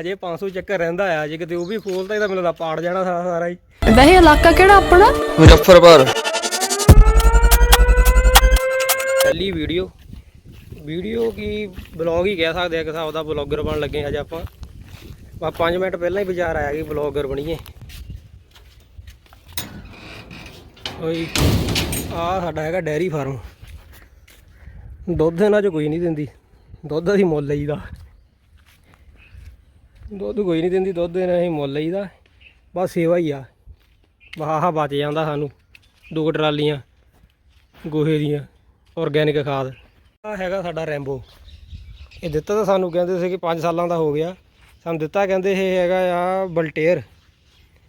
ਹਜੇ 500 ਚੱਕਰ ਰਹਿੰਦਾ ਆ ਜੇ ਕਿਤੇ ਉਹ ਵੀ ਖੋਲਦਾ ਇਹਦਾ ਮੈਨੂੰ ਤਾਂ ਪਾੜ ਜਾਣਾ ਸਾਰਾ ਸਾਰਾ ਹੀ। ਵੈਸੇ ਇਲਾਕਾ ਕਿਹੜਾ ਆਪਣਾ? ਮੁਜ਼ੱਫਰਪੁਰ। ਪਹਿਲੀ ਵੀਡੀਓ। ਵੀਡੀਓ ਕੀ ਬਲੌਗ ਹੀ ਕਹਿ ਸਕਦੇ ਆ ਕਿ ਹਿਸਾਬ ਦਾ ਬਲੌਗਰ ਬਣ ਲੱਗੇ ਅੱਜ ਆਪਾਂ। ਬਾ 5 ਮਿੰਟ ਪਹਿਲਾਂ ਹੀ ਵਿਚਾਰ ਆਇਆ ਕਿ ਬਲੌਗਰ ਬਣੀਏ। ਓਏ ਆ ਸਾਡਾ ਹੈਗਾ ਡੈਰੀ ਫਾਰਮ। ਦੁੱਧ ਇਹਨਾਂ 'ਚ ਕੋਈ ਨਹੀਂ ਦਿੰਦੀ। ਦੁੱਧ ਅਸੀਂ ਮੁੱਲ ਲਈਦਾ। ਦੁੱਧ ਕੋਈ ਨਹੀਂ ਦਿੰਦੀ, ਦੁੱਧ ਇਹਨਾਂ ਹੀ ਮੁੱਲ ਲਈਦਾ ਬਸ ਸੇਵਾ ਹੀ ਆ। ਵਾਹ ਬਚ ਜਾਂਦਾ ਸਾਨੂੰ, ਦੋ ਟਰਾਲੀਆਂ, ਗੋਹੇ ਦੀਆਂ ਆਰਗੈਨਿਕ ਖਾਦ। ਆ ਹੈਗਾ ਸਾਡਾ ਰੈਂਬੋ। ਇਹ ਦਿੱਤਾ ਤਾਂ ਸਾਨੂੰ, ਕਹਿੰਦੇ ਸੀ ਕਿ 5 ਸਾਲਾਂ ਦਾ ਹੋ ਗਿਆ। ਸਾਨੂੰ ਦਿੱਤਾ, ਕਹਿੰਦੇ ਇਹ ਹੈਗਾ ਆ ਬਲਟੇਅਰ।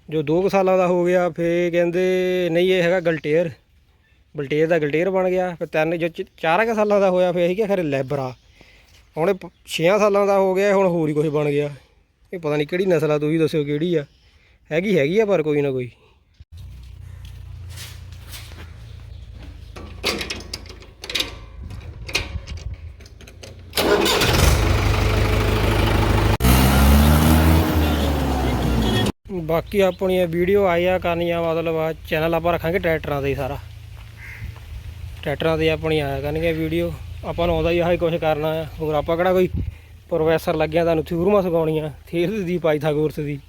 ਜੋ 2 ਸਾਲਾਂ ਦਾ ਹੋ ਗਿਆ ਫੇ ਕਹਿੰਦੇ ਨਹੀਂ, ਇਹ ਹੈਗਾ ਗਲਟੇਅਰ। ਬਲਟੇਰ ਦਾ ਗਲਟੇਅਰ ਬਣ ਗਿਆ, ਫਿਰ ਤਿੰਨ ਜੋ 4 ਕੁ ਸਾਲਾਂ ਦਾ ਹੋਇਆ ਫੇ ਇਹ ਕਿਹਾ ਖਰੇ ਲੈਬਰਾ ਹੁਣ 6 ਸਾਲਾਂ ਦਾ ਹੋ ਗਿਆ, ਹੁਣ ਹੋਰ ਹੀ ਕੁਝ ਬਣ ਗਿਆ। ਇਹ ਪਤਾ ਨਹੀਂ ਕਿਹੜੀ ਨਸਲ ਆ, ਤੁਸੀਂ ਦੱਸਿਓ ਕਿਹੜੀ ਆ। ਹੈਗੀ ਹੈਗੀ ਆ ਪਰ ਕੋਈ ਨਾ ਕੋਈ। ਬਾਕੀ ਆਪਣੀਆਂ ਵੀਡੀਓ ਆਇਆ ਕਰਨੀਆਂ, ਮਤਲਬ ਚੈਨਲ ਆਪਾਂ ਰੱਖਾਂਗੇ ਟਰੈਕਟਰਾਂ 'ਤੇ ਹੀ ਸਾਰਾ। ਟਰੈਕਟਰਾਂ ਦੇ ਆਪਣੀ ਆਇਆ ਕਰਨਗੀਆਂ ਵੀਡੀਓ। ਆਪਾਂ ਨੂੰ ਆਉਂਦਾ ਹੀ ਆਹੀ ਕੁਝ ਕਰਨਾ ਆ। ਹੋਰ ਆਪਾਂ ਕਿਹੜਾ ਕੋਈ ਪ੍ਰੋਫੈਸਰ ਲੱਗਿਆ ਤੁਹਾਨੂੰ ਥਿਊਰਮਾਂ ਸਿਖਾਉਣੀਆਂ ਥੀਰਸ ਦੀ ਪਾਈਥਾਗੋਰਸ ਦੀ।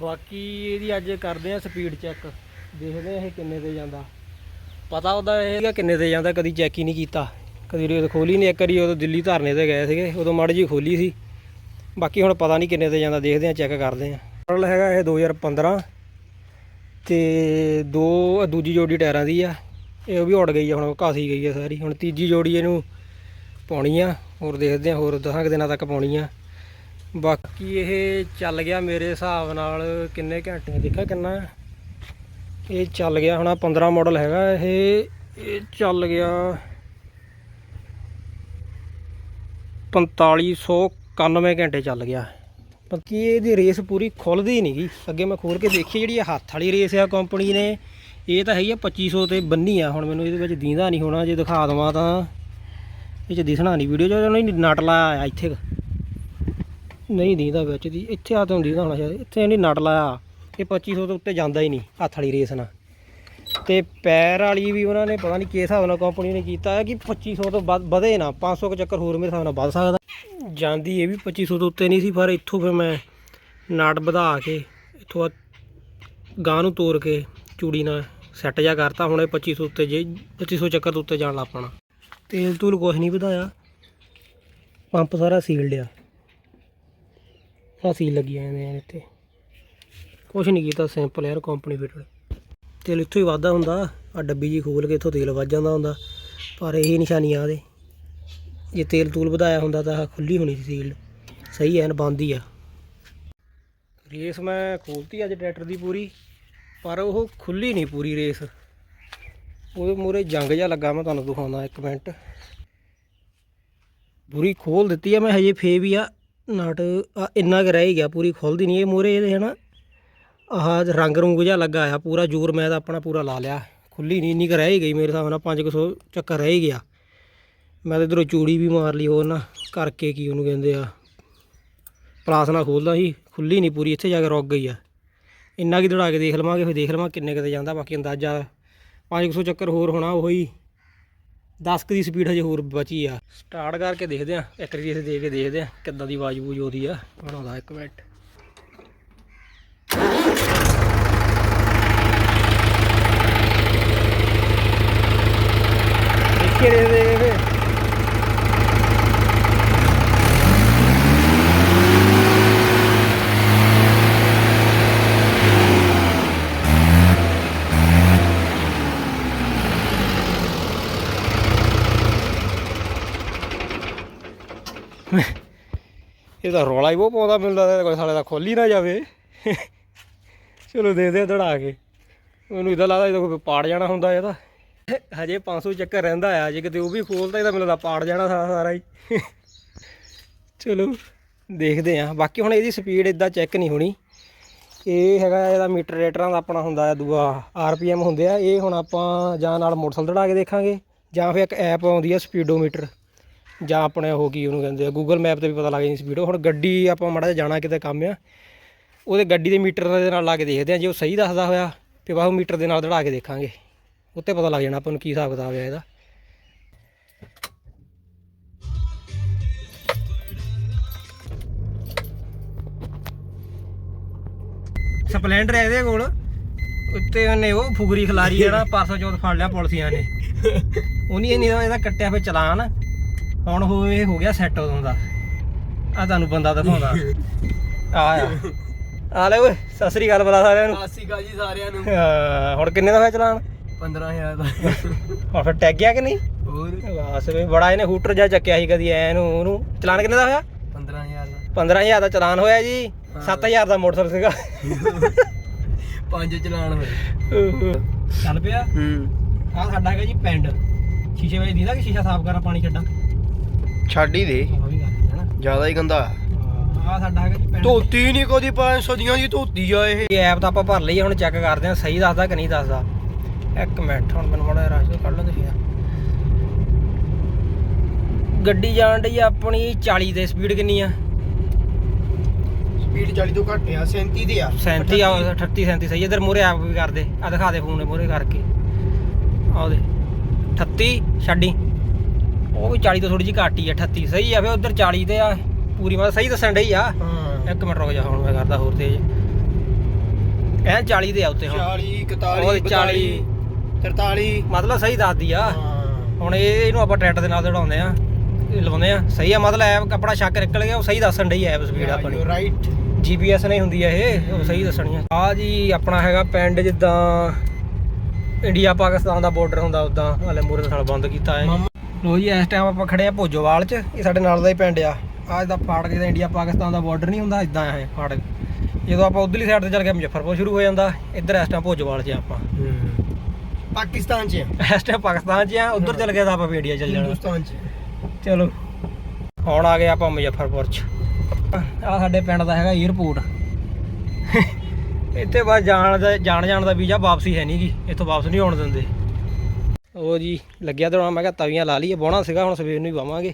ਬਾਕੀ ਇਹਦੀ ਅੱਜ ਕਰਦੇ ਆ ਸਪੀਡ ਚੈੱਕ ਦੇਖਦੇ ਆ ਇਹ ਕਿੰਨੇ ਤੇ ਜਾਂਦਾ। ਪਤਾ ਉਹਦਾ ਇਹ ਕਿੰਨੇ ਤੇ ਜਾਂਦਾ, ਕਦੀ ਚੈੱਕ ਹੀ ਨਹੀਂ ਕੀਤਾ। ਕਦੀ ਰੇਤ ਖੋਲੀ ਨਹੀਂ, ਇੱਕ ਵਾਰੀ ਉਦੋਂ ਦਿੱਲੀ ਧਰਨੇ ਤੇ ਗਏ ਸੀਗੇ, ਉਦੋਂ ਮਾੜੀ ਜੀ ਖੋਲੀ ਸੀ। ਬਾਕੀ ਹੁਣ ਪਤਾ ਨਹੀਂ ਕਿੰਨੇ ਤੇ ਜਾਂਦਾ, ਦੇਖਦੇ ਆ ਚੈੱਕ ਕਰਦੇ ਆ ਮਾਡਲ ਹੈਗਾ ਇਹ 2015 ਤੇ ਦੋ, ਦੂਜੀ ਜੋੜੀ ਟਾਇਰਾਂ ਦੀ ਆ। ਇਹ ਵੀ ਉੜ ਗਈ ਆ, ਹੁਣ ਘਾਸੀ ਗਈ ਆ ਸਾਰੀ। ਹੁਣ ਤੀਜੀ ਜੋੜੀ ਇਹਨੂੰ ਪਾਉਣੀ ਆ। ਹੋਰ ਦੇਖਦੇ ਆ ਹੋਰ ਦਸਾਂ ਕੁ ਦਿਨਾਂ ਤੱਕ ਪਾਉਣੀ ਆ ਬਾਕੀ ਇਹ ਚੱਲ ਗਿਆ ਮੇਰੇ ਹਿਸਾਬ ਨਾਲ ਕਿੰਨੇ ਘੰਟੇ ਦੇਖਿਆ ਕਿੰਨਾ। ਇਹ ਚੱਲ ਗਿਆ ਹੁਣ 15 ਮਾਡਲ ਹੈਗਾ ਇਹ। ਇਹ ਚੱਲ ਗਿਆ 4591 ਘੰਟੇ ਚੱਲ ਗਿਆ। ਬਾਕੀ ਇਹਦੀ ਰੇਸ ਪੂਰੀ ਖੁੱਲਦੀ ਨਹੀਂ ਗੀ। ਅੱਗੇ ਮੈਂ ਖੋਲ ਕੇ ਦੇਖੀ ਜਿਹੜੀ ਹੱਥ ਵਾਲੀ ਰੇਸ ਆ ਕੰਪਨੀ ਨੇ, ਇਹ ਤਾਂ ਹੈਗੀ ਆ 2500 ਤੇ ਬੰਨੀ ਆ। ਹੁਣ ਮੈਨੂੰ ਇਹਦੇ ਵਿੱਚ ਦੀਂਦਾ ਨਹੀਂ ਹੋਣਾ, ਜੇ ਦਿਖਾ ਦਵਾਂ ਤਾਂ। ਇਹ ਚ ਦਿਸਣਾ ਨਹੀਂ ਵੀਡੀਓ ਚ ਨਹੀਂ ਨਟ ਲਾਇਆ ਆ ਇੱਥੇ। ਕੁ। ਨਹੀਂ ਦੀਂਦਾ ਵਿੱਚ ਦੀ, ਇੱਥੇ ਆ ਤਾਂ ਦੀਂਦਾ ਹੋਣਾ ਸ਼ਾਇਦ, ਇੱਥੇ ਨਹੀਂ ਨਟ ਲਾਇਆ। ਇਹ 2500 ਤੋਂ ਉੱਤੇ ਜਾਂਦਾ ਹੀ ਨਹੀਂ, ਹੱਥ ਵਾਲੀ ਰੇਸ ਨਾਲ। ਤੇ ਪੈਰ ਵਾਲੀ ਵੀ ਉਹਨਾਂ ਨੇ ਪਤਾ ਨਹੀਂ ਕਿਸ ਹਿਸਾਬ ਨਾਲ ਕੰਪਨੀ ਨੇ ਕੀਤਾ ਹੈ ਕਿ 2500 ਤੋਂ ਵੱਧ, ਵਧੇ ਨਾ 500 ਕੁ ਚੱਕਰ ਹੋਰ ਮੇਰੇ ਹਿਸਾਬ ਨਾਲ ਵੱਧ ਸਕਦਾ। ਜਾਂਦੀ ਇਹ ਵੀ 2500 ਤੋਂ ਉੱਤੇ ਨਹੀਂ ਸੀ, ਪਰ ਇੱਥੋਂ ਫਿਰ ਮੈਂ ਨਟ ਵਧਾ ਕੇ, ਇੱਥੋਂ ਗਾਂ ਨੂੰ ਤੋੜ ਕੇ ਚੂੜੀ ਨਾਲ ਸੈੱਟ ਜਾ ਕਰਤਾ, ਹੁਣ ਇਹ 2500 ਉੱਤੇ ਜੇ 2500 ਚੱਕਰ ਤੋਂ ਉੱਤੇ ਜਾਣ ਲੱਗ ਪੈਣਾ। ਤੇਲ ਤੂਲ ਕੁਛ ਨਹੀਂ ਵਧਾਇਆ। ਪੰਪ ਸਾਰਾ ਸੀਲਡ ਆ ਆ ਸੀਲ ਲੱਗੀ ਜਾਂਦੇ ਆ ਇੱਥੇ। ਕੁਛ ਨਹੀਂ ਕੀਤਾ ਸਿੰਪਲ ਯਾਰ ਕੰਪਨੀ ਫਿਟਡ ਤੇਲ ਇੱਥੋਂ ਹੀ ਵਾਧਾ ਹੁੰਦਾ ਆ ਡੱਬੀ ਜੀ ਖੋਲ ਕੇ ਇੱਥੋਂ ਤੇਲ ਵੱਜ ਜਾਂਦਾ ਹੁੰਦਾ। ਪਰ ਇਹ ਨਿਸ਼ਾਨੀਆਂ ਆਦੇ ਜੇ ਤੇਲ ਤੂਲ ਵਧਾਇਆ ਹੁੰਦਾ ਤਾਂ ਆਹ ਖੁੱਲੀ ਹੋਣੀ ਸੀ ਸੀਲਡ ਸਹੀ ਐਨ, ਬੰਦ ਹੀ ਆ। ਰੇਸ ਮੈਂ ਖੋਲਤੀ ਅੱਜ ਟਰੈਕਟਰ ਦੀ ਪੂਰੀ, ਪਰ ਉਹ ਖੁੱਲੀ ਨਹੀਂ ਪੂਰੀ ਰੇਸ। ਉਹਦੇ ਮੂਰੇ ਜੰਗ ਜਿਹਾ ਲੱਗਾ ਮੈਂ ਤੁਹਾਨੂੰ ਦਿਖਾਉਂਦਾ ਇੱਕ ਮਿੰਟ। ਪੂਰੀ ਖੋਲ ਦਿੱਤੀ ਆ ਮੈਂ, ਹਜੇ ਫੇ ਵੀ ਆ, ਨਾਟ ਆ ਇੰਨਾ ਕੁ ਰਹਿ ਹੀ ਗਿਆ, ਪੂਰੀ ਖੁੱਲਦੀ ਨਹੀਂ ਇਹ ਮੂਰੇ ਇਹਦੇ, ਹਨਾ? ਆਹ ਰੰਗ ਰੁੰਗ ਜਿਹਾ ਲੱਗਾ ਆ, ਪੂਰਾ ਜ਼ੋਰ ਮੈਂ ਤਾਂ ਆਪਣਾ ਪੂਰਾ ਲਾ ਲਿਆ। ਖੁੱਲੀ ਨਹੀਂ, ਇੰਨੀ ਕੁ ਰਹਿ ਹੀ ਗਈ ਮੇਰੇ ਹਿਸਾਬ ਨਾਲ 500 ਚੱਕਰ ਰਹਿ ਹੀ ਗਿਆ। ਮੈਂ ਤਾਂ ਇਧਰੋਂ ਚੂੜੀ ਵੀ ਮਾਰ ਲਈ ਹੋਰ ਨਾ, ਕਰਕੇ ਕੀ ਉਹਨੂੰ ਕਹਿੰਦੇ ਆ। ਪਲਾਸ ਨਾਲ ਖੋਲਦਾ ਸੀ, ਖੁੱਲੀ ਨਹੀਂ ਪੂਰੀ, ਇੱਥੇ ਜਾ ਕੇ ਰੁਕ ਗਈ ਆ। ਇੰਨਾ ਕੀ ਦੜਾ ਕੇ ਦੇਖ ਲਵਾਂਗੇ, ਫਿਰ ਦੇਖ ਲਵਾਂ ਕਿੰਨੇ ਕਿਤੇ ਜਾਂਦਾ, ਬਾਕੀ ਅੰਦਾਜ਼ਾ 500 ਚੱਕਰ ਹੋਰ ਹੋਣਾ ਉਹੀ। 10 ਕੁ ਦੀ ਸਪੀਡ ਹਜੇ ਹੋਰ ਬਚੀ ਆ। ਸਟਾਰਟ ਕਰਕੇ ਦੇਖਦੇ ਆ ਇੱਕ ਰੇਸ ਦੇ ਕੇ ਦੇਖਦੇ ਆ ਕਿੱਦਾਂ ਦੀ ਆਵਾਜ਼ ਬੂਜ ਆਉਂਦੀ ਆ। ਬਣਾਉਂਦਾ ਇੱਕ ਮਿੰਟ। ਦੇਖੀਏ ਰੇਸ ਦੇ ਕੇ ਫਿਰ। ਇਹ ਤਾਂ ਰੌਲਾ ਹੀ ਬਹੁਤ ਪਾਉਂਦਾ ਮੈਨੂੰ ਲੱਗਦਾ ਕੋਈ ਸਾਲੇ ਦਾ ਖੋਲੀ ਨਾ ਜਾਵੇ। ਚਲੋ ਦੇਖਦੇ ਦੇ ਦੜਾ ਕੇ। ਮੈਨੂੰ ਇਦਾਂ ਲੱਗਦਾ ਇਹਦਾ ਕੋਈ ਪਾੜ ਜਾਣਾ ਹੁੰਦਾ ਇਹਦਾ ਹਜੇ 500 ਚੱਕਰ ਰਹਿੰਦਾ ਆ, ਜੇ ਕਿਤੇ ਉਹ ਵੀ ਖੋਲਦਾ ਇਹਦਾ ਮੈਨੂੰ ਲੱਗਦਾ ਪਾੜ ਜਾਣਾ ਸਾਰਾ ਸਾਰਾ ਹੀ। ਚਲੋ ਦੇਖਦੇ ਆ। ਬਾਕੀ ਹੁਣ ਇਹਦੀ ਸਪੀਡ ਇਦਾਂ ਚੈੱਕ ਨਹੀਂ ਹੋਣੀ। ਇਹ ਹੈਗਾ ਇਹਦਾ ਮੀਟਰ ਰੇਟਰਾਂ ਦਾ ਆਪਣਾ ਹੁੰਦਾ ਆ, ਦੂਆ ਆਰਪੀਐਮ ਹੁੰਦੇ ਆ। ਇਹ ਹੁਣ ਆਪਾਂ ਜਾਂ ਨਾਲ ਮੋਟਰਸਾਈਕਲ ਦੜਾ ਕੇ ਦੇਖਾਂਗੇ, ਜਾਂ ਫਿਰ ਇੱਕ ਐਪ ਆਉਂਦੀ ਆ ਸਪੀਡੋਮੀਟਰ। ਜਾਂ ਆਪਣੇ ਉਹ ਕੀ ਉਹਨੂੰ ਕਹਿੰਦੇ ਆ ਗੂਗਲ ਮੈਪ ਤੇ ਵੀ ਪਤਾ ਲੱਗ ਜਾਂਦੀ ਸਪੀਡ ਹੁਣ ਗੱਡੀ ਆਪਾਂ ਮਾੜਾ ਜਿਹਾ ਜਾਣਾ ਕਿਤੇ ਕੰਮ ਆ, ਉਹਦੇ ਗੱਡੀ ਦੇ ਮੀਟਰ ਦੇ ਨਾਲ ਲਾ ਕੇ ਦੇਖਦੇ ਆ, ਜੇ ਉਹ ਸਹੀ ਦੱਸਦਾ ਹੋਇਆ, ਤੇ ਬਾਹੂ ਮੀਟਰ ਦੇ ਨਾਲ ਦੜਾ ਕੇ ਦੇਖਾਂਗੇ। ਉੱਤੇ ਪਤਾ ਲੱਗ ਜਾਣਾ ਆਪਾਂ ਨੂੰ ਕੀ ਹਿਸਾਬ ਕਿਤਾਬ ਆ ਇਹਦਾ। ਸਪਲੈਂਡਰ ਹੈ ਇਹਦੇ ਕੋਲ। ਉੱਤੇ ਉਹਨੇ ਉਹ ਫੁਗਰੀ ਖਿਲਾਰੀ ਜਿਹੜਾ ਪਰਸੋਂ ਚੌਥ ਫੜ ਲਿਆ ਪੁਲਸੀਆਂ ਨੇ। ਉਹਨੀ ਇਹਨੇ ਇਹਦਾ ਕੱਟਿਆ ਫੇ ਚਲਾਨ। ਹੁਣ ਉਹ ਇਹ ਹੋ ਗਿਆ ਸੈੱਟ ਉਦੋਂ ਦਾ। ਆ ਤੁਹਾਨੂੰ ਬੰਦਾ ਦਿਖਾਉਂਦਾ। ਆ ਆ। ਆ ਲੈ ਓਏ ਸਤਿ ਸ੍ਰੀ ਅਕਾਲ ਬੁਲਾ ਸਾਰਿਆਂ ਨੂੰ। ਸਾਸੀਗਾ ਜੀ ਸਾਰਿਆਂ ਨੂੰ। ਹਾਂ, ਹੁਣ ਕਿੰਨੇ ਦਾ ਹੋਇਆ ਚਲਾਨ? 15000 ਦਾ। ਹੁਣ ਫਿਰ ਟੈਗ ਗਿਆ ਕਿ ਨਹੀਂ? ਹੋਰ? ਬਸ ਵੀ ਬੜਾ ਇਹਨੇ ਹੂਟਰ ਜਾ ਚੱਕਿਆ ਸੀ ਕਦੀ ਐ ਨੂੰ ਉਹਨੂੰ। ਚਲਾਨ ਕਿੰਨੇ ਦਾ ਹੋਇਆ? 15000 ਦਾ। 15000 ਦਾ ਚਲਾਨ ਹੋਇਆ ਜੀ। 7000 ਦਾ ਮੋਟਰਸਾਈਕਲ ਸੀਗਾ। ਪੰਜ ਚਲਾਨ ਹੋਏ। ਚੱਲ ਪਿਆ। ਹੂੰ। ਆ ਸਾਡਾ ਹੈਗਾ ਜੀ ਪਿੰਡ। ਸ਼ੀਸ਼ੇ ਵਿੱਚ ਦੀਦਾ ਕਿ ਸ਼ੀਸ਼ਾ ਸਾਫ਼ ਕਰਾਂ ਪਾਣੀ ਛੱਡਾਂ? ਛੱਡ ਹੀ ਦੇ। ਜ਼ਿਆਦਾ ਹੀ ਗੰਦਾ। ਆ ਸਾਡਾ ਹੈਗਾ ਜੀ ਪਿੰਡ ਧੋਤੀ ਨਹੀਂ ਕਦੀ 500 ਦੀਆਂ ਦੀ ਧੋਤੀ ਆ ਇਹ। ਇਹ ਐਪ ਤਾਂ ਆਪਾਂ ਭਰ ਲਈ ਹੁਣ ਚੈੱਕ ਕਰਦੇ ਹਾਂ ਸਹੀ ਦੱਸਦਾ ਕਿ ਨਹੀਂ ਦੱਸਦਾ। ਇੱਕ ਮਿੰਟ ਹੁਣ ਮੈਨੂੰ ਮਾੜਾ ਰਾਸ਼ ਕੱਢ ਲੈਂਦੇ ਫਿਰ ਗੱਡੀ ਜਾਣ ਆ ਆਪਣੀ 40 ਤੇ ਸਪੀਡ ਕਿੰਨੀ ਆ? ਸਪੀਡ 40 ਤੋਂ ਘੱਟ ਆ 37 ਦੀ ਆ। 37 ਆ 38 37 ਸਹੀ ਇਧਰ ਮੂਰੇ ਐਪ ਵੀ ਕਰਦੇ। ਆ ਦਿਖਾ ਦੇ ਫੋਨ ਮੂਰੇ ਕਰਕੇ। ਆਹ ਦੇ। 38 ਛੱਡੀ। ਉਹ ਵੀ 40 ਤੋਂ ਥੋੜੀ ਜਿਹੀ ਘੱਟ ਹੀ ਆ 38 ਸਹੀ ਆ ਫੇ ਉਧਰ 40 ਤੇ ਆ ਪੂਰੀ ਮਤਲਬ ਸਹੀ ਦੱਸਣ ਡਈ ਆ। ਹਾਂ। ਇੱਕ ਮਿੰਟ ਰੁਕ ਜਾ ਹੁਣ ਮੈਂ ਕਰਦਾ ਹੋਰ ਤੇਜ਼। ਐ 40 ਤੇ ਆ ਉੱਤੇ ਹੁਣ। 40 41 ਉਹ 40 43 ਮਤਲਬ ਸਹੀ ਦੱਸਦੀ ਆ। ਹੁਣ ਇਹ ਇਹਨੂੰ ਆਪਾਂ ਟਰੈਕਟਰ ਦੇ ਨਾਲ ਦੜਾਉਂਦੇ ਆ ਇਹ ਲਵਾਉਂਦੇ ਆ। ਸਹੀ ਆ ਮਤਲਬ ਐਪ ਆਪਣਾ ਸ਼ੱਕ ਨਿਕਲ ਗਿਆ ਉਹ ਸਹੀ ਦੱਸਣ ਡਈ ਐਪ ਸਪੀਡ ਆਪਣੀ। ਰਾਈਟ ਜੀਪੀਐਸ ਨਹੀਂ ਹੁੰਦੀ ਆ ਇਹ ਉਹ ਸਹੀ ਦੱਸਣੀ ਆ। ਆ ਜੀ ਆਪਣਾ ਹੈਗਾ ਪਿੰਡ ਜਿੱਦਾਂ ਇੰਡੀਆ ਪਾਕਿਸਤਾਨ ਦਾ ਬਾਰਡਰ ਹੁੰਦਾ ਉਦਾਂ ਹਲੇ ਮੂਰੇ ਸਾਲ ਬੰਦ ਕੀਤਾ ਹੈ। ਲੋ ਜੀ ਇਸ ਟਾਈਮ ਆਪਾਂ ਖੜੇ ਆ ਭੋਜੋਵਾਲ ਚ। ਇਹ ਸਾਡੇ ਨਾਲ ਦਾ ਹੀ ਪਿੰਡ ਆ। ਆਹ ਦਾ ਫਾੜਕ ਜਿਹਦਾ ਇੰਡੀਆ ਪਾਕਿਸਤਾਨ ਦਾ ਬਾਰਡਰ ਨਹੀਂ ਹੁੰਦਾ ਇਦਾਂ ਇਹ ਫਾੜਕ ਜਦੋਂ ਆਪਾਂ ਉਧਰਲੀ ਸਾਈਡ ਤੇ ਚੱਲ ਗਏ ਮੁਜ਼ੱਫਰਪੁਰ ਸ਼ੁਰੂ ਹੋ ਜਾਂਦਾ ਇੱਧਰ ਇਸ ਟਾਈਮ ਭੋਜੋਵਾਲ ਚ ਆ ਆਪਾਂ। ਪਾਕਿਸਤਾਨ ਚ ਇਸ ਟਾਈਮ ਪਾਕਿਸਤਾਨ ਚ ਆ ਉਧਰ ਚੱਲ ਗਏ ਤਾਂ ਆਪਾਂ ਇੰਡੀਆ ਚੱਲ ਜਾਣਾ। ਹਿੰਦੁਸਤਾਨ ਚ। ਚਲੋ ਹੁਣ ਆ ਗਏ ਆਪਾਂ ਮੁਜ਼ੱਫਰਪੁਰ ਚ। ਆ ਸਾਡੇ ਪਿੰਡ ਦਾ ਹੈਗਾ 에어ਪੋਰਟ ਇੱਥੇ ਬਸ ਜਾਣ ਦਾ ਜਾਣ ਜਾਣ ਦਾ ਵੀਜ਼ਾ ਵਾਪਸੀ ਹੈ ਨਹੀਂਗੀ ਇੱਥੋਂ ਵਾਪਸ ਨਹੀਂ ਆਉਣ ਦਿੰਦੇ। ਉਹ ਜੀ ਲੱਗਿਆ ਦੌੜਾਂ ਮੈਂ ਕਿਹਾ ਤਵੀਆਂ ਲਾ ਲਈਏ ਬਾਉਣਾ ਸੀਗਾ, ਹੁਣ ਸਵੇਰ ਨੂੰ ਹੀ ਵਾਵਾਂਗੇ।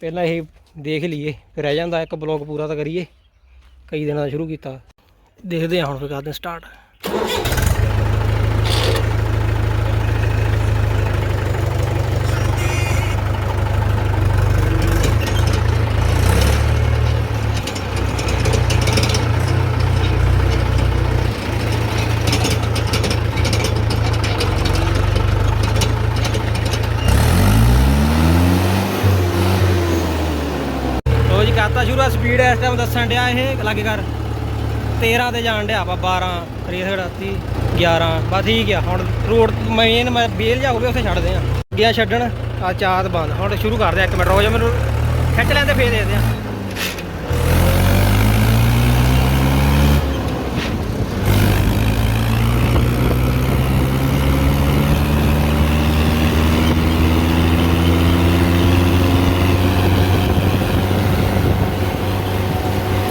ਪਹਿਲਾਂ ਇਹ ਦੇਖ ਲਈਏ, ਫਿਰ ਰਹਿ ਜਾਂਦਾ, ਇੱਕ ਬਲੌਗ ਪੂਰਾ ਤਾਂ ਕਰੀਏ। ਕਈ ਦਿਨਾਂ ਦਾ ਸ਼ੁਰੂ ਕੀਤਾ। ਦੇਖਦੇ ਹਾਂ ਹੁਣ ਫਿਰ ਕਰਦੇ ਸਟਾਰਟ ਲੋ ਜੀ ਕਰਤਾ ਸ਼ੁਰੂ ਆ ਸਪੀਡ ਦੱਸਣ ਡਿਆ ਇਹ ਲਾਗੇ ਕਰ। 13 ਤੇ ਜਾਣ ਡਿਆ ਵਾ 12 ਰੇਸ ਘੜਾਤੀ 11 ਬਸ ਠੀਕ ਆ, ਹੁਣ ਰੋਡ ਮੇਨ ਬੇਲ ਜਾ ਹੋਵੇ ਉੱਥੇ ਛੱਡਦੇ ਆ ਗਿਆ ਛੱਡਣ ਆ ਚਾਤ ਬੰਦ। ਹੁਣ ਸ਼ੁਰੂ ਕਰਦੇ ਆ, ਇੱਕ ਮਿੰਟ ਰੁਕ ਜਾ, ਮੈਨੂੰ ਖਿੱਚ ਲੈਂਦੇ ਫੇਰ ਦੇਖਦੇ ਆ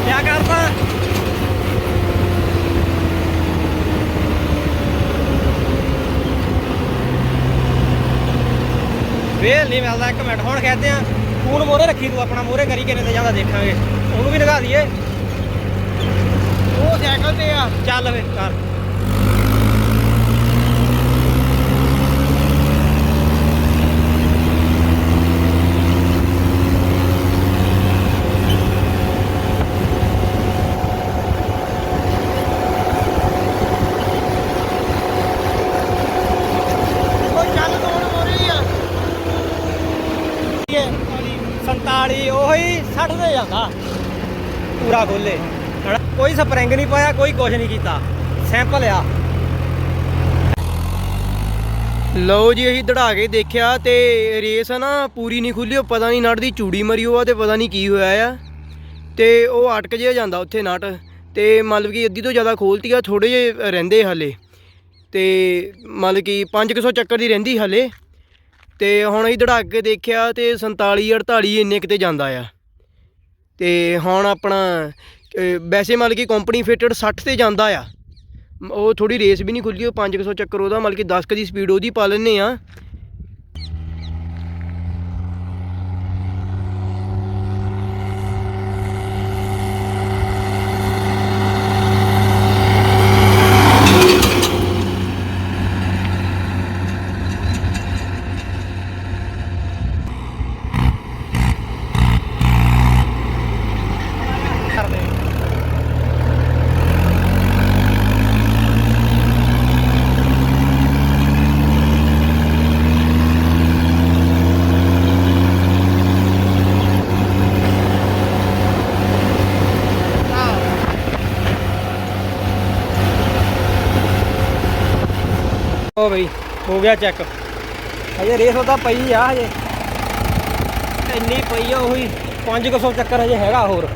ਕਿਆ ਕਰਦਾ ਮਿਲਦਾ ਇੱਕ ਮਿੰਟ ਹੁਣ ਕਹਤੇ ਆ ਫੋਨ ਮੋਰੇ ਰੱਖੀ ਤੂੰ ਆਪਣਾ ਮੋਰੇ ਕਰੀ ਕਿਨੇ ਤੇ ਜਾਂਦਾ ਦੇਖਾਂਗੇ। ਉਹਨੂੰ ਵੀ ਲਗਾ ਦਈਏ। ਉਹ ਸਾਈਕਲ ਤੇ ਆ। ਚੱਲ ਵੇ ਕਰ ਕੋਈ ਚੱਲ ਤੋੜ ਮੋਰੀ ਆ 47 ਉਹੀ 60 ਤੇ ਜਾਂਦਾ। ਪੂਰਾ ਖੋਲੇ। ਕੋਈ ਸਪਰਿੰਗ ਨਹੀਂ ਪਾਇਆ, ਕੋਈ ਕੁਝ ਨਹੀਂ ਕੀਤਾ। ਸੈਂਪਲ ਆ। ਲਓ ਜੀ, ਅਸੀਂ ਦੜਾ ਕੇ ਦੇਖਿਆ ਤੇ ਰੇਸ ਆ ਨਾ ਪੂਰੀ ਨਹੀਂ ਖੁੱਲੀ, ਉਹ ਪਤਾ ਨਹੀਂ ਨਟ ਦੀ ਚੂੜੀ ਮਰੀ ਉਹ ਤੇ ਪਤਾ ਨਹੀਂ ਕੀ ਹੋਇਆ ਆ। ਤੇ ਉਹ ਅਟਕ ਜਿਹਾ ਜਾਂਦਾ ਉੱਥੇ ਨਟ। ਤੇ ਮਤਲਬ ਕਿ ਅੱਧੀ ਤੋਂ ਜ਼ਿਆਦਾ ਖੋਲਤੀ ਆ ਥੋੜੇ ਜਿਹੇ ਰਹਿੰਦੇ ਹਲੇ। ਤੇ ਮਤਲਬ ਕਿ 500 ਚੱਕਰ ਦੀ ਰਹਿੰਦੀ ਹਲੇ। ਤੇ ਹੁਣ ਅਸੀਂ ਦੜਾ ਕੇ ਦੇਖਿਆ ਤੇ 47 48 ਇੰਨੇ ਕਿਤੇ ਜਾਂਦਾ ਆ। ਤੇ ਹੁਣ ਆਪਣਾ ਵੈਸੇ ਮਤਲਬ ਕਿ ਕੰਪਨੀ ਫਿਟਡ 60 ਤੇ ਜਾਂਦਾ ਆ। ਉਹ ਥੋੜੀ ਰੇਸ ਵੀ ਨਹੀਂ ਖੁੱਲੀ ਉਹ 500 ਚੱਕਰ ਉਹਦਾ, ਮਤਲਬ ਕਿ 10 ਕ ਦੀ ਸਪੀਡ ਉਹਦੀ ਪਾ ਲੈਨੇ ਆ ਹੋ ਗਿਆ ਚੈੱਕ ਹਜੇ ਰੇਸ ਉਹਦਾ ਪਈ ਆ ਹਜੇ। ਇੰਨੀ ਪਈ ਆ ਉਹੀ 500 ਚੱਕਰ ਹਜੇ ਹੈਗਾ ਹੋਰ।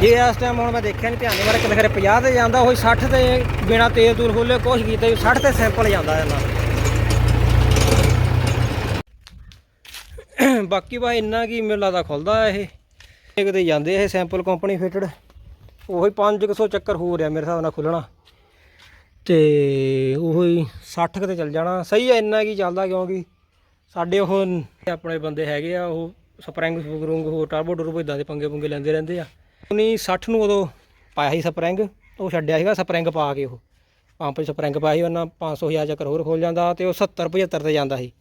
ਜੇ ਇਸ ਟਾਈਮ ਹੁਣ ਮੈਂ ਦੇਖਿਆ ਨਹੀਂ ਧਿਆਨ ਨਹੀਂ ਮਾਰਿਆ ਕਿਤੇ ਖਰੇ 50 ਤੇ ਜਾਂਦਾ ਉਹੀ 60 ਤੇ ਬਿਨਾ ਤੇਲ ਤੂਲ ਖੋਲੇ ਕੁਛ ਕੀਤਾ 60 ਤੇ ਸੈਂਪਲ ਜਾਂਦਾ ਇਹਨਾਂ ਬਾਕੀ ਬਾ ਇੰਨਾ ਕੀ ਮੈਨੂੰ ਲੱਗਦਾ ਖੁੱਲਦਾ ਇਹ। ਕਿਤੇ ਜਾਂਦੇ ਇਹ ਸੈਂਪਲ ਕੰਪਨੀ ਫਿਟਡ ਉਹੀ 500 ਚੱਕਰ ਹੋ ਰਿਹਾ ਮੇਰੇ ਹਿਸਾਬ ਨਾਲ ਖੁੱਲਣਾ। ਤੇ ਉਹੀ 60 ਕਿਤੇ ਚੱਲ ਜਾਣਾ। ਸਹੀ ਆ, ਇੰਨਾ ਕੀ ਚੱਲਦਾ ਕਿਉਂਕਿ ਸਾਡੇ ਉਹ ਆਪਣੇ ਬੰਦੇ ਹੈਗੇ ਆ, ਉਹ ਸਪਰਿੰਗ ਸਪਰਿੰਗ ਹੋਰ ਟਰਬੋ ਟਰਬੋ ਇਦਾਂ ਦੇ ਪੰਗੇ ਪੁੰਗੇ ਲੈਂਦੇ ਰਹਿੰਦੇ ਆ। ਉਹਨੀ 60 ਨੂੰ ਉਦੋਂ ਪਾਇਆ ਸੀ ਸਪਰਿੰਗ, ਉਹ ਛੱਡਿਆ ਸੀਗਾ ਸਪਰਿੰਗ ਪਾ ਕੇ ਉਹ। ਪੰਪ 'ਚ ਸਪਰਿੰਗ ਪਾਇਆ ਸੀ, ਉਹਨਾਂ 500 ਹਜ਼ਾਰ ਚੱਕਰ ਹੋਰ ਖੋਲ ਜਾਂਦਾ ਤੇ ਉਹ 70 75 ਤੇ ਜਾਂਦਾ ਸੀ।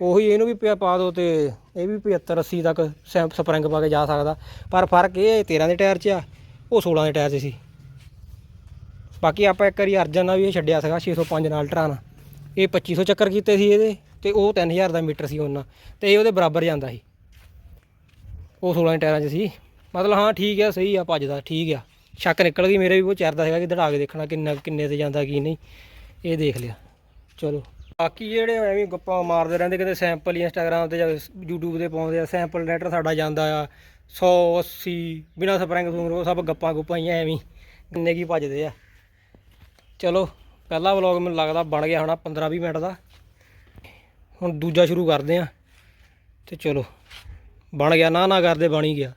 ਉਹੀ ਇਹਨੂੰ ਵੀ ਪਿਆ ਪਾ ਦੋ ਤੇ ਇਹ ਵੀ 75 80 ਤੱਕ ਸੈਂ- ਸਪਰਿੰਗ ਪਾ ਕੇ ਜਾ ਸਕਦਾ। ਪਰ ਫ਼ਰਕ ਇਹ ਹੈ 13 ਦੇ ਟਾਇਰ 'ਚ ਆ, ਉਹ 16 ਦੇ ਟਾਇਰ 'ਚ ਸੀ। ਬਾਕੀ ਆਪਾਂ ਇੱਕ ਵਾਰੀ ਅਰਜਨ ਨਾਲ ਵੀ ਇਹ ਛੱਡਿਆ ਸੀਗਾ 605 ਨਾਲ ਟਰਾਨ। ਇਹ 2500 ਚੱਕਰ ਕੀਤੇ ਸੀ ਇਹਦੇ ਤੇ ਉਹ 3000 ਦਾ ਮੀਟਰ ਸੀ ਉਹਨਾਂ। ਤੇ ਇਹ ਉਹਦੇ ਬਰਾਬਰ ਜਾਂਦਾ ਸੀ। ਉਹ 16 ਟਾਇਰਾਂ 'ਚ ਸੀ। ਮਤਲਬ ਹਾਂ, ਠੀਕ ਆ, ਸਹੀ ਆ, ਭੱਜਦਾ, ਠੀਕ ਆ। ਸ਼ੱਕ ਨਿਕਲ ਗਈ ਮੇਰੇ ਵੀ, ਉਹ ਚਰਦਾ ਸੀਗਾ ਕਿ ਦੜਾ ਕੇ ਦੇਖਣਾ ਕਿੰਨਾ, ਕਿੰਨੇ ਤੇ ਜਾਂਦਾ ਕੀ ਨਹੀਂ। ਇਹ ਦੇਖ ਲਿਆ। ਚਲੋ। ਬਾਕੀ ਜਿਹੜੇ ਐਵੇਂ ਗੱਪਾਂ ਮਾਰਦੇ ਰਹਿੰਦੇ, ਕਿਤੇ ਸੈਂਪਲ ਹੀ ਇੰਸਟਾਗ੍ਰਾਮ ਤੇ ਜਾਂ YouTube ਤੇ ਪਾਉਂਦੇ ਆ ਸੈਂਪਲ ਲੈਟਰ ਸਾਡਾ ਜਾਂਦਾ ਆ। 100 80 ਬਿਨਾ ਸਪਰਿੰਗ ਸਪਰੂੰਗ, ਉਹ ਸਭ ਗੱਪਾਂ ਗੁੱਪਾਂ ਹੀ ਐਵੇਂ ਹੀ। ਕਿੰਨੇ ਕੀ ਭੱਜਦੇ ਆ। ਚਲੋ, ਪਹਿਲਾ ਵਲੌਗ ਮੈਨੂੰ ਲੱਗਦਾ ਬਣ ਗਿਆ ਹੋਣਾ 15 20 ਮਿੰਟ ਦਾ। ਹੁਣ ਦੂਜਾ ਸ਼ੁਰੂ ਕਰਦੇ ਆ। ਤੇ ਚਲੋ, ਬਣ ਗਿਆ, ਨਾ ਨਾ ਕਰਦੇ ਬਣ ਹੀ ਗਿਆ।